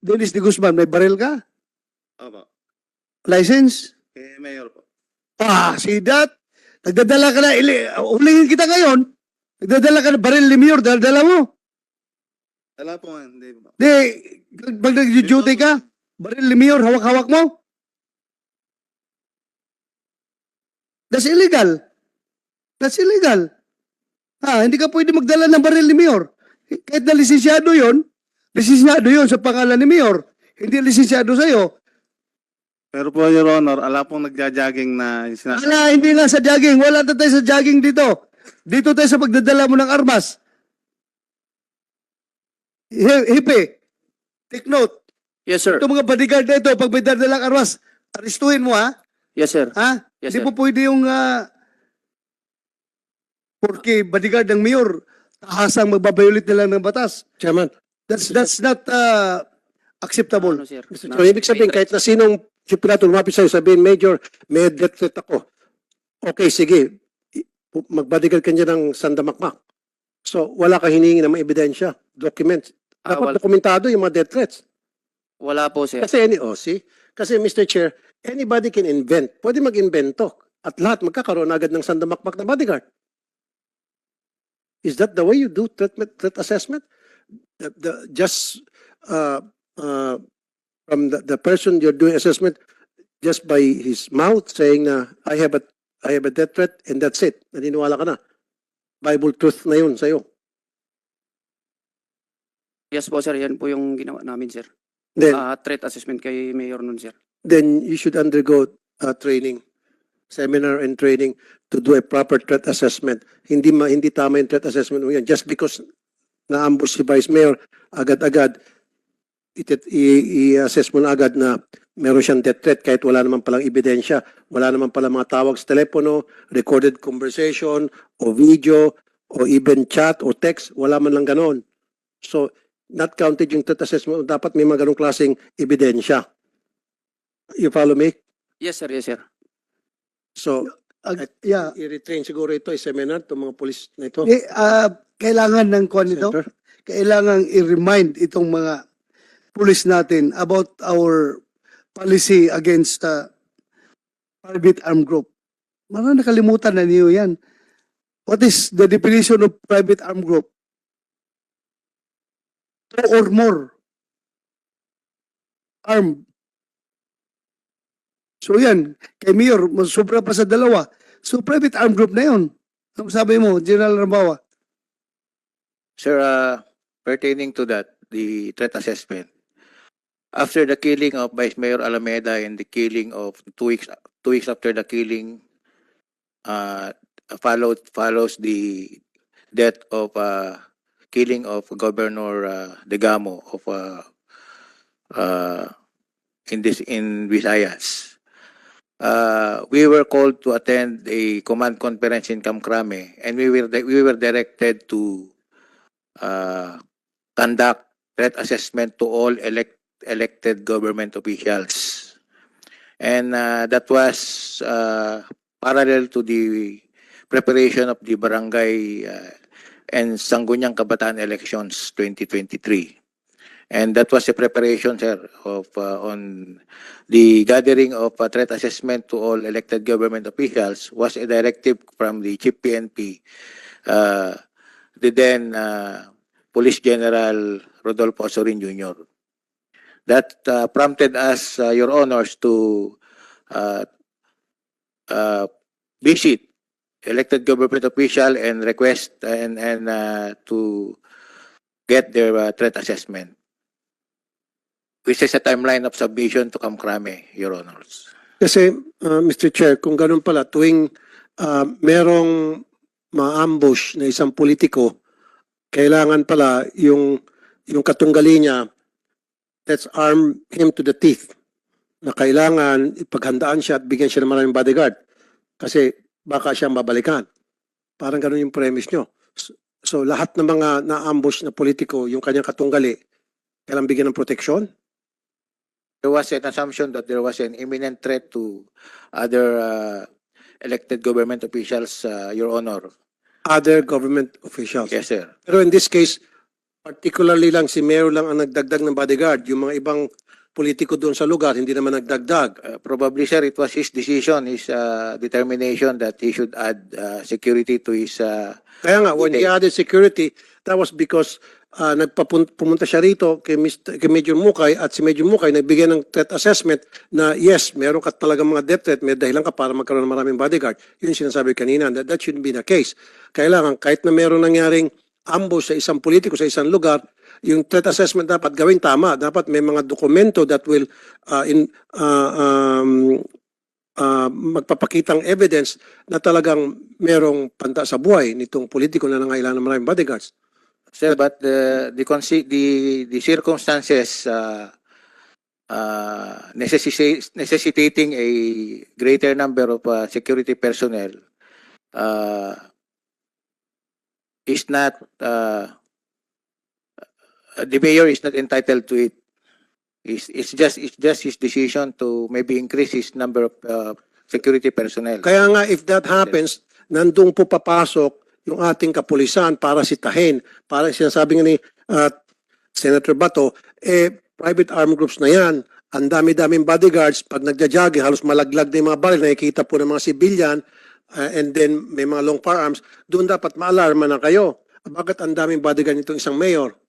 Dennis de Guzman, may baril ka? Opo. License? Kay Mayor po. Ah, see that? Nagdadala ka na, ili, ulingin kita ngayon. Nagdadala ka na baril ni Mayor, dala mo. Wala po, hindi po. Di, pag nag-duty ka, baril ni Mayor, hawak-hawak mo. That's illegal. That's illegal. Ah, hindi ka pwede magdala ng baril ni Mayor. Kahit na lisensyado yon, lisensyado yon sa pangalan ni Mayor. Hindi lisensyado sa'yo. Pero po, Your Honor, ala pong nagja-jogging na sinas- Wala, hindi nga sa jogging. Wala na tayo sa jogging dito. Dito tayo sa pagdadala mo ng armas. Hi- Hipe, take note. Yes, sir. Itong mga bodyguard na ito, pag may dadalang armas, aristuhin mo ha. Yes, sir. Ha? Yes, Hindi sir. po pwede yung uh, porque bodyguard ng mayor, tahasang magbabayulit nila ng batas. Chairman, That's that's not uh, acceptable. Ano, sir? Mr. Chairman, ibig sabihin, kahit na sinong chief pilato lumapit sa'yo, sabihin, Major, may death threat ako. Okay, sige. Magbodyguard ka niya ng sandamakmak. So, wala kang hiningi ng mga ebidensya, documents. Ah, Dapat wala, dokumentado yung mga death threats. wala po, sir. Kasi any, oh, see? Kasi Mr. Chair, anybody can invent. Pwede mag-invento. At lahat magkakaroon agad ng sandamakmak na bodyguard. Is that the way you do threat, threat assessment? The, the, just uh, uh, from the, the person you're doing assessment, just by his mouth saying na, I have a, I have a death threat and that's it. Naniniwala ka na. Bible truth na yun sa'yo. Yes po, sir. Yan po yung ginawa namin, sir. Then, Ah, threat assessment kay Mayor nun, sir. then you should undergo uh, training, seminar and training to do a proper threat assessment. Hindi ma, hindi tama yung threat assessment mo yan. Just because na-ambush si Vice Mayor, agad-agad, i-assess mo na agad na meron siyang death threat kahit wala naman palang ebidensya, wala naman palang mga tawag sa telepono, recorded conversation, o video, o even chat o text, wala man lang ganon. So, not counted yung threat assessment, dapat may mga ganong klaseng ebidensya. You follow me? Yes, sir. Yes, sir. So, Ag- yeah. i-retrain siguro ito, ay seminar, itong mga polis na ito. Eh, ah, kailangan ng kwan ito. Senator. Kailangan i-remind itong mga pulis natin about our policy against uh, private armed group. Marang nakalimutan na niyo yan. What is the definition of private armed group? Two or more armed. So yan, kay Mayor, sobra pa sa dalawa. So private armed group na yun. Ano sabi mo, General Rambawa? Sir, uh, pertaining to that, the threat assessment. After the killing of Vice Mayor Alameda and the killing of two weeks two weeks after the killing, uh, followed follows the death of uh, killing of Governor uh, Degamo of uh, uh, in this in Visayas. Uh, we were called to attend a command conference in Kamkrame, and we were we were directed to uh, conduct threat assessment to all elect, elected government officials. And uh, that was uh, parallel to the preparation of the barangay uh, and Sangguniang Kabataan elections 2023. And that was a preparation, sir, of uh, on the gathering of uh, threat assessment to all elected government officials was a directive from the Chief PNP, uh, the then uh, Police General Rodolfo Osorin Jr. That uh, prompted us, uh, Your Honors, to uh, uh, visit elected government official and request and and uh, to get their uh, threat assessment. Which is a timeline of submission to Kamkrame, Your Honors. Kasi, uh, Mr. Chair, kung ganun pala, tuwing uh, merong ma-ambush na isang politiko, kailangan pala yung, yung katunggali niya, let's arm him to the teeth. Na kailangan ipaghandaan siya at bigyan siya ng maraming bodyguard. Kasi baka siyang babalikan. Parang ganun yung premise nyo. So, so lahat ng mga na-ambush na politiko, yung kanyang katunggali, kailangan bigyan ng proteksyon? There was an assumption that there was an imminent threat to other uh, elected government officials, uh, Your Honor. Other government officials. Yes, sir. Pero in this case, particularly lang si Mayor lang ang nagdagdag ng bodyguard. Yung mga ibang politiko doon sa lugar, hindi naman nagdagdag. Uh, probably, sir, it was his decision, his uh, determination that he should add uh, security to his uh, Kaya nga, when he added security, that was because uh, nagpapun- pumunta siya rito kay, Mr., kay Major Mukay at si Major Mukay nagbigay ng threat assessment na yes, meron ka talaga mga death threat, may dahilan ka para magkaroon ng maraming bodyguard. Yun sinasabi kanina, that, that shouldn't be the case. Kailangan, kahit na meron nangyaring ambush sa isang politiko sa isang lugar, yung threat assessment dapat gawin tama. Dapat may mga dokumento that will uh, in, uh, um, uh, magpapakitang evidence na talagang merong panta sa buhay nitong politiko na nangailangan ng maraming bodyguards. Sir, but the the the the circumstances uh, uh, necessita- necessitating a greater number of uh, security personnel uh, is not uh, the mayor is not entitled to it. It's, it's just it's just his decision to maybe increase his number of uh, security personnel. Kaya nga if that happens, nandung po papasok yung ating kapulisan para sitahin. Para sinasabi nga ni uh, Senator Bato, eh private armed groups na yan. Ang dami-daming bodyguards, pag nagja-jogging, halos malaglag na yung mga baril, nakikita po ng mga civilian, uh, and then may mga long firearms, doon dapat maalarma na kayo. Bakit ang daming bodyguard nitong isang mayor?